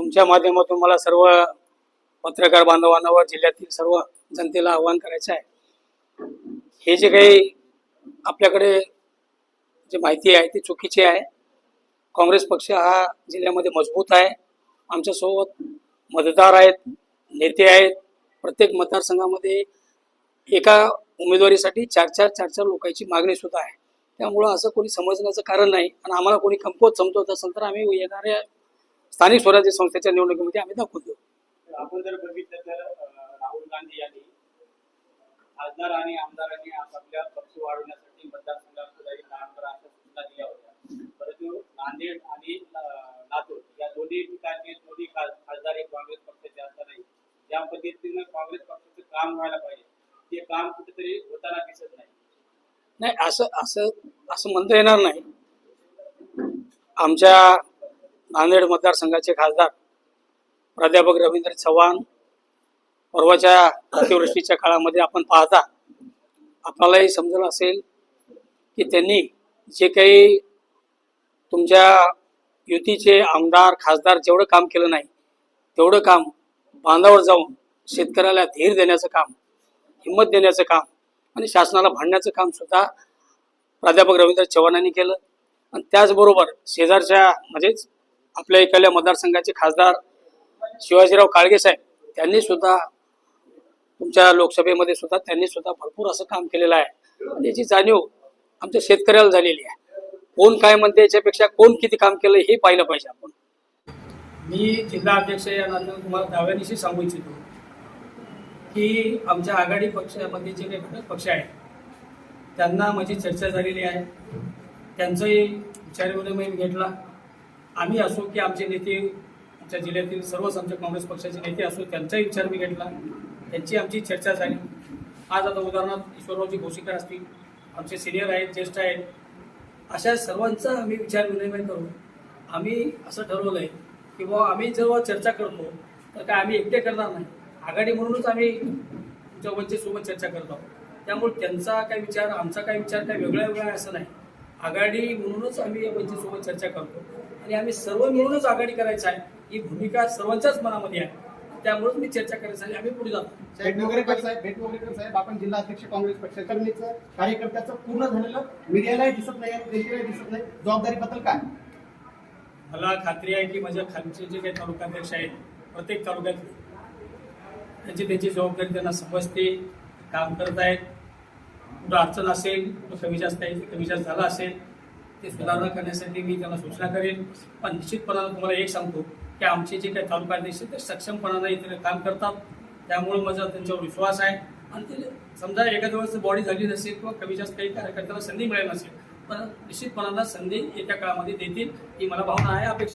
तुमच्या माध्यमातून मला सर्व पत्रकार बांधवांना व जिल्ह्यातील सर्व जनतेला आवाहन करायचं आहे. हे जे काही आपल्याकडे जे माहिती आहे ती चुकीची आहे. काँग्रेस पक्ष हा जिल्ह्यामध्ये मजबूत आहे. आमच्यासोबत मतदार आहेत नेते आहेत. प्रत्येक मतदारसंघामध्ये एका उमेदवारीसाठी चार चार चार चार लोकांची मागणी सुद्धा आहे. त्यामुळं असं कोणी समजण्याचं कारण नाही आणि आम्हाला कोणी कमकुवत समजवत असेल तर आम्ही येणाऱ्या स्थानिक स्वराज्य संस्थेच्या निवडणुकीमध्ये आम्ही दाखवून देऊ आपण जर बघितलं तर राहुल गांधी यांनी खासदार आणि आमदारांनी आपापल्या पक्ष वाढवण्यासाठी मतदारसंघात काम करा अशा सूचना दिल्या होत्या. परंतु नांदेड आणि लातूर या दोन्ही ठिकाणी दोन्ही खास- खासदार हे काँग्रेस पक्षाचे असतानाही ज्या पद्धतीनं काँग्रेस पक्षाचं काम व्हायला पाहिजे ते काम कुठेतरी होताना दिसत नाही. नाही असं असं असं म्हणता येणार नाही. आमच्या नांदेड मतदारसंघाचे खासदार प्राध्यापक रवींद्र चव्हाण. परवाच्या अतिवृष्टीच्या काळामध्ये आपण पाहता आपल्यालाही समजलं असेल की त्यांनी जे काही तुमच्या युतीचे आमदार खासदार जेवढं काम केलं नाही तेवढं काम बांधावर जाऊन शेतकऱ्याला धीर देण्याचं काम हिंमत देण्याचं काम आणि शासनाला भांडण्याचं काम सुद्धा प्राध्यापक रवींद्र चव्हाणांनी केलं. आणि त्याचबरोबर शेजारच्या म्हणजेच आपल्या इकडल्या मतदारसंघाचे खासदार शिवाजीराव काळगे साहेब त्यांनी सुद्धा तुमच्या लोकसभेमध्ये सुद्धा त्यांनी सुद्धा भरपूर असं काम केलेलं आहे. आणि याची जाणीव आमच्या शेतकऱ्याला झालेली आहे. कोण काय म्हणते याच्यापेक्षा कोण किती काम केलं हे पाहिलं पाहिजे आपण. मी जिल्हा अध्यक्ष या नात्याने तुम्हाला दाव्यानिशी सांगू इच्छितो की आमच्या आघाडी पक्षामध्ये जे काही घटक पक्ष आहेत त्यांना माझी चर्चा झालेली आहे. त्यांचंही विचारविनिमय मी घेतला. आम्ही असो की आमचे नेते आमच्या जिल्ह्यातील सर्वच आमच्या काँग्रेस पक्षाचे नेते असो त्यांचाही विचार मी घेतला. त्यांची आमची चर्चा झाली. आज आता उदाहरणार्थ ईश्वररावजी घोषिकर असतील आमचे सिनियर आहेत ज्येष्ठ आहेत अशा सर्वांचा आम्ही विचार विनिमय करू आम्ही असं ठरवलं आहे की बुवा आम्ही जेव्हा चर्चा करतो तर काय आम्ही एकटे करणार नाही. आघाडी म्हणूनच आम्ही तुमच्या वंचितसोबत चर्चा करत आहोत. त्यामुळे त्यांचा काय विचार आमचा काय विचार काय वेगळा वेगळा असं नाही. आघाडी म्हणूनच आम्ही या वंचितसोबत चर्चा करतो. आणि आम्ही सर्व मिळूनच आघाडी करायचं आहे ही भूमिका सर्वांच्याच मनामध्ये आहे. त्यामुळेच मी चर्चा करायसाठी आम्ही पुढे जातो. मोगरेकर साहेब भेट मोगरेकर साहेब आपण जिल्हा अध्यक्ष काँग्रेस पक्षाचं कार्यकर्त्याचं पूर्ण झालेलं मीडियालाही दिसत नाही जनतेलाही दिसत नाही. जबाबदारीबद्दल काय? मला खात्री आहे की माझ्या खालचे जे काही तालुकाध्यक्ष आहेत प्रत्येक तालुक्यातले त्यांची त्यांची जबाबदारी त्यांना समजते काम करत आहेत. कुठं अडचण असेल कुठं कमी जास्त आहे कमी जास्त झाला असेल ते सुधारणा करण्यासाठी मी त्यांना सूचना करेन. पण निश्चितपणानं तुम्हाला एक सांगतो की आमचे जे काही तालुका अध्यक्ष ते सक्षमपणानं इथे काम करतात. त्यामुळे माझा त्यांच्यावर विश्वास आहे. आणि ते समजा एखाद्या वेळेस बॉडी झाली नसेल किंवा कमी जास्त काही कार्यकर्त्याला संधी मिळेल नसेल पण निश्चितपणाला संधी येत्या काळामध्ये देतील ही मला भावना आहे अपेक्षा